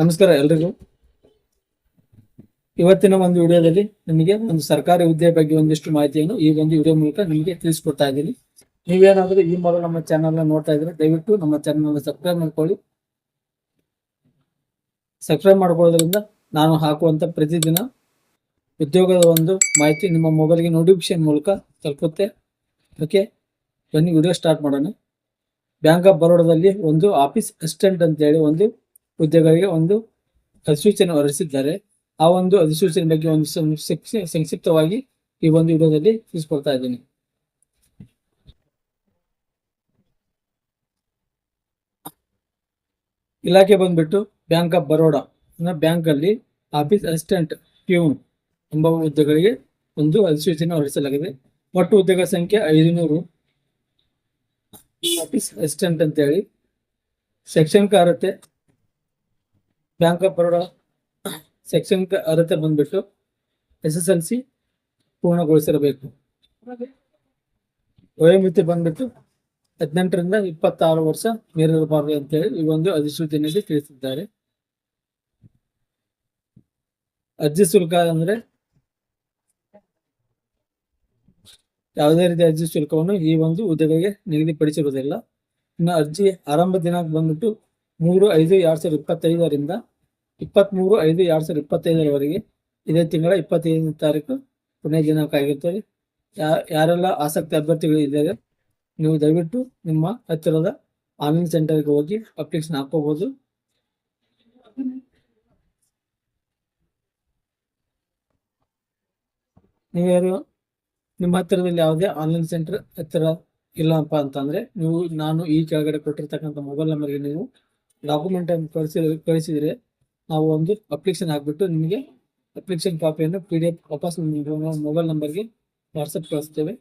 ನಮಸ್ಕಾರ ಎಲ್ರಿಗೂ. ಇವತ್ತಿನ ಒಂದು ವಿಡಿಯೋದಲ್ಲಿ ನಿಮಗೆ ಒಂದು ಸರ್ಕಾರಿ ಹುದ್ದೆ ಬಗ್ಗೆ ಒಂದಿಷ್ಟು ಮಾಹಿತಿಯನ್ನು ಈ ಒಂದು ವಿಡಿಯೋ ಮೂಲಕ ನಿಮಗೆ ತಿಳಿಸ್ಕೊಡ್ತಾ ಇದ್ದೀನಿ. ನೀವೇನಾದ್ರೂ ಈ ಮೊದಲು ನಮ್ಮ ಚಾನಲ್ ನೋಡ್ತಾ ಇದ್ರೆ ದಯವಿಟ್ಟು ನಮ್ಮ ಚಾನಲ್ ಸಬ್ಸ್ಕ್ರೈಬ್ ಮಾಡ್ಕೊಳ್ಳಿ. ಸಬ್ಸ್ಕ್ರೈಬ್ ಮಾಡ್ಕೊಳ್ಳೋದ್ರಿಂದ ನಾನು ಹಾಕುವಂತ ಪ್ರತಿದಿನ ಉದ್ಯೋಗದ ಒಂದು ಮಾಹಿತಿ ನಿಮ್ಮ ಮೊಬೈಲ್ಗೆ ನೋಟಿಫಿಕೇಶನ್ ಮೂಲಕ ತಲುಪುತ್ತೆ. ಓಕೆ ಬನ್ನಿ ವಿಡಿಯೋ ಸ್ಟಾರ್ಟ್ ಮಾಡೋಣ. ಬ್ಯಾಂಕ್ ಆಫ್ ಬರೋಡಾದಲ್ಲಿ ಒಂದು ಆಫೀಸ್ ಅಸಿಸ್ಟೆಂಟ್ ಅಂತ ಹೇಳಿ ಒಂದು ಹುದ್ದೆಗಳಿಗೆ ಒಂದು ಅಧಿಸೂಚನೆ ಹೊರಡಿಸಿದ್ದಾರೆ. ಆ ಒಂದು ಅಧಿಸೂಚನೆ ಬಗ್ಗೆ ಒಂದು ಸಂಕ್ಷಿ- ಸಂಕ್ಷಿಪ್ತವಾಗಿ ಈ ಒಂದು ವಿಡಿಯೋದಲ್ಲಿ ತಿಳಿಸ್ಕೊಡ್ತಾ ಇದ್ದೀನಿ. ಇಲಾಖೆ ಬಂದ್ಬಿಟ್ಟು ಬ್ಯಾಂಕ್ ಆಫ್ ಬರೋಡಾ ಬ್ಯಾಂಕ್ ಅಲ್ಲಿ ಆಫೀಸ್ ಅಸಿಸ್ಟೆಂಟ್ ಪ್ಯೂನ್ ಎಂಬ ಹುದ್ದೆಗಳಿಗೆ ಒಂದು ಅಧಿಸೂಚನೆ ಹೊರಡಿಸಲಾಗಿದೆ. ಒಟ್ಟು ಹುದ್ದೆಗಳ ಸಂಖ್ಯೆ ಐದುನೂರು. ಆಫೀಸ್ ಅಸಿಸ್ಟೆಂಟ್ ಅಂತ ಹೇಳಿ ಶೈಕ್ಷಣಿಕ ಅರ್ಹತೆ ಬ್ಯಾಂಕ್ ಆಫ್ ಬರೋಡಾ ಶೈಕ್ಷಣಿಕ ಅರ್ಹತೆ ಬಂದ್ಬಿಟ್ಟು ಎಸ್ ಎಸ್ ಎಲ್ ಸಿ ಪೂರ್ಣಗೊಳಿಸಿರಬೇಕು. ವಯೋಮಿತಿ ಬಂದ್ಬಿಟ್ಟು ಹದಿನೆಂಟರಿಂದ ಇಪ್ಪತ್ತಾರು ವರ್ಷ ಮೀರಿರಬಾರದು ಅಂತೇಳಿ ಈ ಒಂದು ಅಧಿಸೂಚನೆಯಲ್ಲಿ ತಿಳಿಸಿದ್ದಾರೆ. ಅರ್ಜಿ ಶುಲ್ಕ ಅಂದ್ರೆ ಯಾವುದೇ ರೀತಿಯ ಅರ್ಜಿ ಶುಲ್ಕವನ್ನು ಈ ಒಂದು ಹುದ್ದೆಗಳಿಗೆ ನಿಗದಿಪಡಿಸಿರುವುದಿಲ್ಲ. ಇನ್ನು ಅರ್ಜಿ ಆರಂಭ ದಿನಾಂಕ ಬಂದ್ಬಿಟ್ಟು ಮೂರು ಐದು ಎರಡು ಸಾವಿರದ ಇಪ್ಪತ್ತೈದರಿಂದ ಇಪ್ಪತ್ತ್ಮೂರು ಐದು ಎರಡು ಸಾವಿರದ ಇಪ್ಪತ್ತೈದರವರೆಗೆ ಇದೇ ತಿಂಗಳ ಇಪ್ಪತ್ತೈದನೇ ತಾರೀಕು ಕೊನೆಯ ದಿನಾಂಕ ಆಗಿರ್ತದೆ ಯಾ, ಯಾರೆಲ್ಲ ಆಸಕ್ತಿ ಅಭ್ಯರ್ಥಿಗಳು ಇದ್ದಾರೆ ನೀವು ದಯವಿಟ್ಟು ನಿಮ್ಮ ಹತ್ತಿರದ ಆನ್ಲೈನ್ ಸೆಂಟರ್ಗೆ ಹೋಗಿ ಅಪ್ಲಿಕೇಶನ್ ಹಾಕೋಬಹುದು ನೀವ್ಯಾರು ನಿಮ್ಮ ಹತ್ತಿರದಲ್ಲಿ ಯಾವುದೇ ಆನ್ಲೈನ್ ಸೆಂಟರ್ ಹತ್ತಿರ ಇಲ್ಲಪ್ಪ ಅಂತಂದ್ರೆ ನೀವು, ನಾನು ಈ ಕೆಳಗಡೆ ಕೊಟ್ಟಿರ್ತಕ್ಕಂಥ ಮೊಬೈಲ್ ನಂಬರ್ಗೆ ನೀವು ಡಾಕ್ಯುಮೆಂಟ್ ಅನ್ನು ಕಳಿಸಿ ಕಳಿಸಿದ್ರೆ ನಾವು ಒಂದು ಅಪ್ಲಿಕೇಶನ್ ಹಾಕ್ಬಿಟ್ಟು ನಿಮಗೆ ಅಪ್ಲಿಕೇಶನ್ ಕಾಪಿಯನ್ನು ಪಿ ಡಿ ಎಫ್ ವಾಪಸ್ ಮೊಬೈಲ್ ನಂಬರ್ಗೆ ವಾಟ್ಸಪ್ ಕಳಿಸ್ತೇವೆ.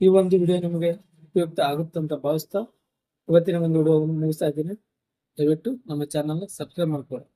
ಈ ಒಂದು ವಿಡಿಯೋ ನಿಮಗೆ ಉಪಯುಕ್ತ ಆಗುತ್ತೆ ಅಂತ ಭಾವಿಸ್ತಾ, ಇವತ್ತಿನ ಒಂದು ವಿಡಿಯೋ ಮುಗಿಸ್ತಾ ಇದ್ದೀನಿ. ದಯವಿಟ್ಟು ನಮ್ಮ ಚಾನಲ್ನ ಸಬ್ಸ್ಕ್ರೈಬ್ ಮಾಡ್ಕೊಳ್ಳಿ.